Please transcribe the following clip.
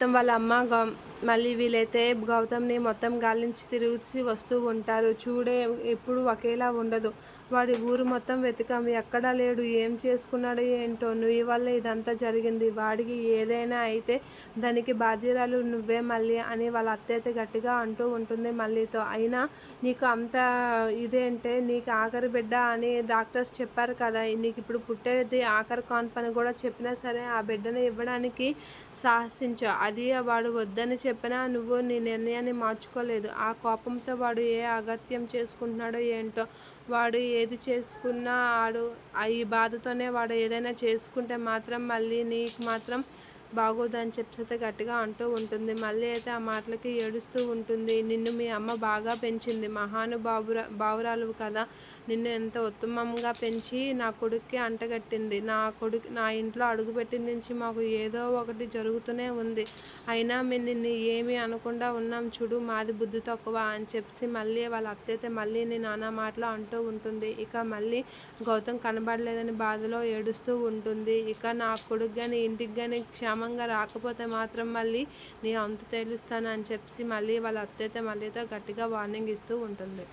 మొత్తం వాళ్ళ అమ్మ గౌ మళ్ళీ వీలైతే గౌతమ్ని మొత్తం గాలించి తిరిగి వస్తూ ఉంటారు. చూడే ఎప్పుడు ఒకేలా ఉండదు. వాడి ఊరు మొత్తం వెతికాం. ఎక్కడా లేడు? ఏం చేసుకున్నాడు ఏంటో? నువ్వు వల్ల ఇదంతా జరిగింది. వాడికి ఏదైనా అయితే దానికి బాధ్యురాలు నువ్వే మళ్ళీ అని వాళ్ళ అత్తయితే గట్టిగా అంటూ ఉంటుంది మళ్ళీతో. అయినా నీకు అంత ఇదేంటే? నీకు ఆఖరి బిడ్డ అని డాక్టర్స్ చెప్పారు కదా. నీకు ఇప్పుడు పుట్టేది ఆఖరి కాన్పని కూడా చెప్పినా సరే ఆ బిడ్డను ఇవ్వడానికి సాహసించావు అది వాడు వద్దని చెప్పినా నువ్వు నీ నిర్ణయాన్ని మార్చుకోలేదు. ఆ కోపంతో వాడు ఏ అగత్యం చేసుకుంటున్నాడో ఏంటో వాడు ఏది చేసుకున్నా ఆడు ఈ బాధతోనే వాడు ఏదైనా చేసుకుంటే మాత్రం మళ్ళీ నీకు మాత్రం బాగోదని చెప్పితే గట్టిగా అంటూ ఉంటుంది. మళ్ళీ అయితే ఆ మాటలకి ఏడుస్తూ ఉంటుంది. నిన్ను మీ అమ్మ బాగా పెంచింది. మహానుభావురా బావురాలు కదా. నిన్ను ఎంత ఉత్తమంగా పెంచి నా కొడుక్కి అంటగట్టింది నా కొడుకు నా ఇంట్లో అడుగుపెట్టిన నుంచి మాకు ఏదో ఒకటి జరుగుతూనే ఉంది. అయినా మేము నిన్ను ఏమీ అనకుండా ఉన్నాం చూడు మాది బుద్ధి తక్కువ అని చెప్పి మళ్ళీ వాళ్ళ అత్తయితే మళ్ళీ నేను నానా మాటలు అంటూ ఉంటుంది. ఇక మళ్ళీ గౌతమ్ కనబడలేదని బాధలో ఏడుస్తూ ఉంటుంది. ఇక నా కొడుకు కానీ ఇంటికి కానీ క్షేమంగా రాకపోతే మాత్రం మళ్ళీ నీ అంత తెలుస్తాను అని చెప్పి మళ్ళీ వాళ్ళ అత్తయితే మళ్ళీతో గట్టిగా వార్నింగ్ ఇస్తూ ఉంటుంది.